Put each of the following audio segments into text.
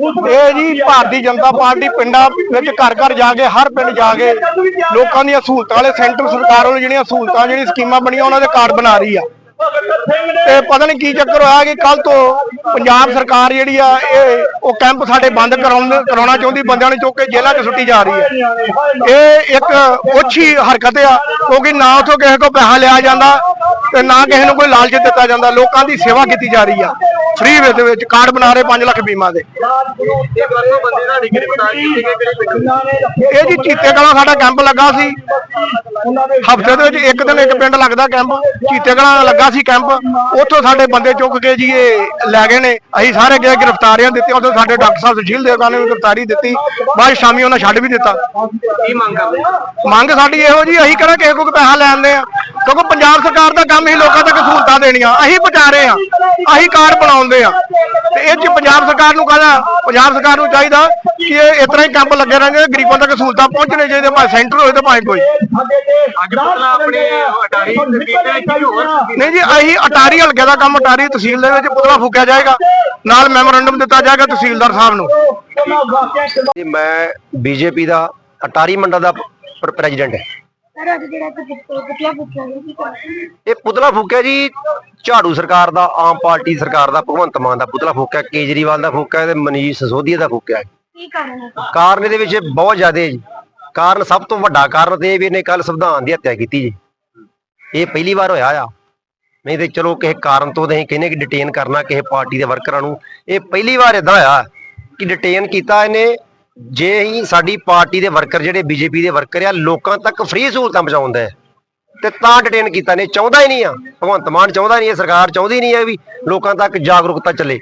ਇਹ ਜੀ ਭਾਰਤੀ ਜਨਤਾ ਪਾਰਟੀ ਪਿੰਡਾਂ ਵਿੱਚ ਘਰ ਘਰ ਜਾ ਕੇ, ਹਰ ਪਿੰਡ ਜਾ ਕੇ ਲੋਕਾਂ ਦੀਆਂ ਸਹੂਲਤਾਂ ਵਾਲੇ ਸੈਂਟਰ ਸਰਕਾਰ ਵੱਲੋਂ ਜਿਹੜੀਆਂ ਸਹੂਲਤਾਂ, ਜਿਹੜੀਆਂ ਸਕੀਮਾਂ ਬਣੀਆਂ, ਉਹਨਾਂ ਦੇ ਕਾਰਡ ਬਣਾ ਰਹੀ ਆ। ਤੇ ਪਤਾ ਨਹੀਂ ਕੀ ਚੱਕਰ ਹੋਇਆ ਕਿ ਕੱਲ ਤੋਂ ਪੰਜਾਬ ਸਰਕਾਰ ਜਿਹੜੀ ਆ, ਇਹ ਉਹ ਕੈਂਪ ਸਾਡੇ ਬੰਦ ਕਰਾਉਣ ਕਰਾਉਣਾ ਚਾਹੁੰਦੀ, ਬੰਦਿਆਂ ਨੂੰ ਚੁੱਕ ਕੇ ਜੇਲ੍ਹਾਂ 'ਚ ਸੁੱਟੀ ਜਾ ਰਹੀ ਹੈ ਇਹ ਇੱਕ ਉੱਚੀ ਹਰਕਤ ਆ, ਕਿਉਂਕਿ ਨਾ ਉਥੋਂ ਕਿਸੇ ਕੋਲ ਪੈਸਾ ਲਿਆ ਜਾਂਦਾ ਤੇ ਨਾ ਕਿਸੇ ਨੂੰ ਕੋਈ ਲਾਲਚ ਦਿੱਤਾ ਜਾਂਦਾ ਲੋਕਾਂ ਦੀ ਸੇਵਾ ਕੀਤੀ ਜਾ ਰਹੀ ਆ। ਫ੍ਰੀ ਵਿੱਚ ਵਿੱਚ ਕਾਰਡ ਬਣਾ ਰਹੇ 5 ਲੱਖ ਬੀਮਾ ਦੇ। ਇਹ ਦਾ ਜੀ ਚੀਤੇ ਕਲਾਂ ਸਾਡਾ ਕੈਂਪ ਲੱਗਾ ਸੀ। ਹਫ਼ਤੇ ਦੇ ਵਿੱਚ ਇੱਕ ਦਿਨ ਇੱਕ ਪਿੰਡ ਲੱਗਦਾ ਕੈਂਪ ਚੀਤੇ ਕਲਾਂ ਲੱਗਾ ਸੀ ਕੈਂਪ ਉੱਥੋਂ ਸਾਡੇ ਬੰਦੇ ਚੁੱਕ ਕੇ ਜੀ ਇਹ ਲੈ ਗਏ ਨੇ। ਅਸੀਂ ਸਾਰੇ ਗਏ ਗ੍ਰਿਫਤਾਰੀਆਂ ਦਿੱਤੀਆਂ। ਉੱਥੇ ਸਾਡੇ ਡਾਕਟਰ ਸਾਹਿਬ ਸੁਸ਼ੀਲ ਦੇਵਤਾ ਨੇ ਗ੍ਰਿਫਤਾਰੀ ਦਿੱਤੀ। ਬਾਅਦ ਸ਼ਾਮੀ ਉਹਨਾਂ ਛੱਡ ਵੀ ਦਿੱਤਾ। ਕੀ ਮੰਗ ਕਰਦੇ ਮੰਗ ਸਾਡੀ ਇਹੋ ਜੀ ਅਸੀਂ ਕਿਹੜਾ ਕਿਸੇ ਕੋਲ ਪੈਸਾ ਲੈਂਦੇ ਆ। ਕਿਉਂਕਿ ਪੰਜਾਬ ਸਰਕਾਰ ਦਾ ਕੰਮ ਹੀ ਲੋਕਾਂ ਤੱਕ ਸਹੂਲਤਾਂ ਦੇਣੀਆਂ। ਅਸੀਂ ਪਹੁੰਚਾ ਰਹੇ ਆ ਅਸੀਂ ਕਾਰਡ ਬਣਾਉਂਦੇ ਆ ਤੇ ਇਹ ਚ ਪੰਜਾਬ ਸਰਕਾਰ ਨੂੰ ਕਹਦਾ? ਪੰਜਾਬ ਸਰਕਾਰ ਨੂੰ ਚਾਹੀਦਾ ਕਿ ਇਹ ਇਸ ਤਰ੍ਹਾਂ ਹੀ ਕੈਂਪ ਲੱਗੇ ਰਹਿਣਗੇ ਗਰੀਬਾਂ ਤੱਕ ਸਹੂਲਤਾਂ ਪਹੁੰਚਣੇ ਚਾਹੀਦੇ ਭਾਵੇਂ ਸੈਂਟਰ ਹੋਵੇ ਤੇ ਭਾਵੇਂ ਕੋਈ। ਅੱਜ ਪਤਲਾ ਆਪਣੇ ਅਟਾਰੀ ਵਿੱਚ ਹੋਰ? ਨਹੀਂ ਜੀ ਅਸੀਂ ਅਟਾਰੀ ਹਲਕੇ ਦਾ ਕੰਮ ਅਟਾਰੀ ਤਹਿਸੀਲ ਦੇ ਵਿੱਚ ਪੁਤਲਾ ਫੂਕਿਆ ਜਾਏਗਾ। ਨਾਲ ਮੈਮੋਰੰਡਮ ਦਿੱਤਾ ਜਾਏਗਾ ਤਹਿਸੀਲਦਾਰ ਸਾਹਿਬ ਨੂੰ। ਜੀ ਮੈਂ ਬੀਜੇਪੀ ਦਾ ਅਟਾਰੀ ਮੰਡਲ ਦਾ ਪ੍ਰੈਜ਼ੀਡੈਂਟ ਹੈ। ਸਰ ਅੱਜ ਜਿਹੜਾ ਕਿ ਪੁੱਤਲਾ ਪੁੱਛਿਆ ਗਿਆ ਕੀ ਕਾਰਨ? ਇਹ ਪੁਤਲਾ ਫੂਕਿਆ ਜੀ ਝਾੜੂ ਸਰਕਾਰ ਦਾ ਆਮ ਪਾਰਟੀ ਸਰਕਾਰ ਦਾ ਭਗਵੰਤ ਮਾਨ ਦਾ ਪੁਤਲਾ ਫੂਕਿਆ ਕੇਜਰੀਵਾਲ ਦਾ ਫੂਕਿਆ ਤੇ ਮਨੀਸ਼ ਸਿਸੋਦੀਆ ਦਾ ਫੂਕਿਆ। ਕੀ ਕਾਰਨ ਹੈ ਕਾਰਨ ਇਹਦੇ ਵਿੱਚ ਬਹੁਤ ਜ਼ਿਆਦਾ ਹੈ ਜੀ। ਕਾਰਨ ਸਭ ਤੋਂ ਵੱਡਾ ਕਾਰਨ ਤੇ ਇਹ ਵੀ ਇਹਨੇ ਕੱਲ ਸੰਵਿਧਾਨ ਦੀ ਹੱਤਿਆ ਕੀਤੀ ਜੀ। ਇਹ ਪਹਿਲੀ ਵਾਰ ਹੋਇਆ ਆ। ਨਹੀਂ ਤੇ ਚਲੋ ਕਿਸੇ ਕਾਰਨ ਤੋਂ ਅਸੀਂ ਕਹਿੰਦੇ ਕਿ ਡਿਟੇਨ ਕਰਨਾ ਕਿਸੇ ਪਾਰਟੀ ਦੇ ਵਰਕਰਾਂ ਨੂੰ। ਇਹ ਪਹਿਲੀ ਵਾਰ ਇਦਾਂ ਹੋਇਆ ਕਿ ਡਿਟੇਨ ਕੀਤਾ ਇਹਨੇ। ਜੇ ਹੀ ਸਾਡੀ ਪਾਰਟੀ ਦੇ ਵਰਕਰ ਜਿਹੜੇ ਬੀਜੇਪੀ ਦੇ ਵਰਕਰ ਆ, ਲੋਕਾਂ ਤੱਕ ਫ੍ਰੀ ਸਹੂਲਤਾਂ ਪਹੁੰਚਾਉਂਦਾ ਹੈ। ਤੇ ਤਾਂ ਡਿਟੇਨ ਕੀਤਾ ਨੇ, ਚਾਹੁੰਦਾ ਹੀ ਨਹੀਂ ਆ। ਭਗਵੰਤ ਮਾਨ ਚਾਹੁੰਦਾ ਨਹੀਂ ਹੈ ਸਰਕਾਰ ਚਾਹੁੰਦੀ ਨਹੀਂ ਹੈ ਵੀ ਲੋਕਾਂ ਤੱਕ ਜਾਗਰੂਕਤਾ ਚੱਲੇ।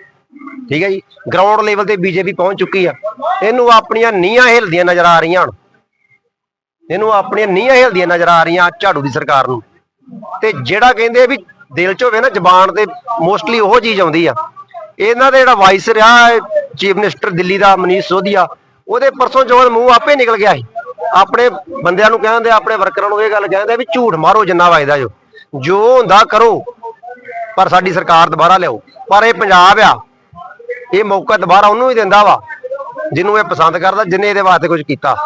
ਠੀਕ ਹੈ ਜੀ? ਗਰਾਊਂਡ ਲੈਵਲ ਤੇ ਬੀਜੇਪੀ ਪਹੁੰਚ ਚੁੱਕੀ ਆ। ਇਹਨੂੰ ਆਪਣੀਆਂ ਨੀਹਾਂ ਹਿਲਦੀਆਂ ਨਜ਼ਰ ਆ ਰਹੀਆਂ ਹੁਣ ਇਹਨੂੰ ਆਪਣੀਆਂ ਨੀਹਾਂ ਹਿਲਦੀਆਂ ਨਜ਼ਰ ਆ ਰਹੀਆਂ ਝਾੜੂ ਦੀ ਸਰਕਾਰ ਨੂੰ। ਤੇ ਜਿਹੜਾ ਕਹਿੰਦੇ ਵੀ ਦਿਲ 'ਚ ਹੋਵੇ ਨਾ, ਜ਼ਬਾਨ ਤੇ ਮੋਸਟਲੀ ਉਹ ਚੀਜ਼ ਆਉਂਦੀ ਆ। ਇਹਨਾਂ ਦਾ ਜਿਹੜਾ ਵਾਈਸ ਰਿਹਾ ਚੀਫ ਮਿਨਿਸਟਰ ਦਿੱਲੀ ਦਾ ਮਨੀਸ਼ ਸੋਧੀਆ। ਉਹਦੇ ਪਰਸੋਂ ਜੋਨ ਮੂੰਹ ਆਪੇ ਨਿਕਲ ਗਿਆ ਸੀ। ਆਪਣੇ ਬੰਦਿਆਂ ਨੂੰ ਕਹਿੰਦੇ, ਆਪਣੇ ਵਰਕਰਾਂ ਨੂੰ ਇਹ ਗੱਲ ਕਹਿੰਦੇ ਵੀ ਝੂਠ ਮਾਰੋ, ਜਿੰਨਾ ਵਜਦਾ ਜੋ। ਜੋ ਹੁੰਦਾ ਕਰੋ, ਪਰ ਸਾਡੀ ਸਰਕਾਰ ਦੁਬਾਰਾ ਲਿਆਓ। ਪਰ ਇਹ ਪੰਜਾਬ ਆ, ਇਹ ਮੌਕਾ ਦੁਬਾਰਾ ਉਹਨੂੰ ਹੀ ਦਿੰਦਾ ਵਾ, ਜਿਹਨੂੰ ਇਹ ਪਸੰਦ ਕਰਦਾ ਜਿਨੇ ਇਹਦੇ ਵਾਸਤੇ ਕੁਝ ਕੀਤਾ।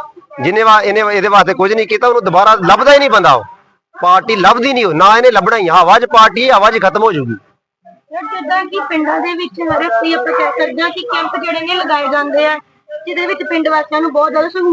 ਜਿਨੇ ਵਾ, ਇਹਨੇ ਇਹਦੇ ਵਾਸਤੇ ਕੁਝ ਨਹੀਂ ਕੀਤਾ, ਉਹਨੂੰ ਦੁਬਾਰਾ ਲੱਭਦਾ ਹੀ ਨਹੀਂ ਬੰਦਾ ਉਹ। ਪਾਰਟੀ ਲੱਭਦੀ ਨਹੀਂ ਉਹ, ਨਾ ਇਹਨੇ ਲੱਭਣਾ ਹੀ ਆਵਾਜ਼ ਪਾਰਟੀ ਆਵਾਜ਼ ਖਤਮ ਹੋ ਜਾਊਗੀ। ਜਿੱਦਾਂ ਕਿ ਪਿੰਡਾਂ ਦੇ ਵਿੱਚ ਹਰ ਇੱਕ ਆਪਾਂ ਕਹਿ ਸਕਦੇ ਹਾਂ ਕਿ ਕੈਂਪ ਜਿਹੜੇ ਨੇ ਲਗਾਏ ਜਾਂਦੇ ਆ। ਜਿਹਦੇ ਵਿੱਚ ਪਿੰਡ ਵਾਸੀਆਂ ਨੂੰ ਬਹੁਤ ਜ਼ਿਆਦਾ ਸਹੂਲਤ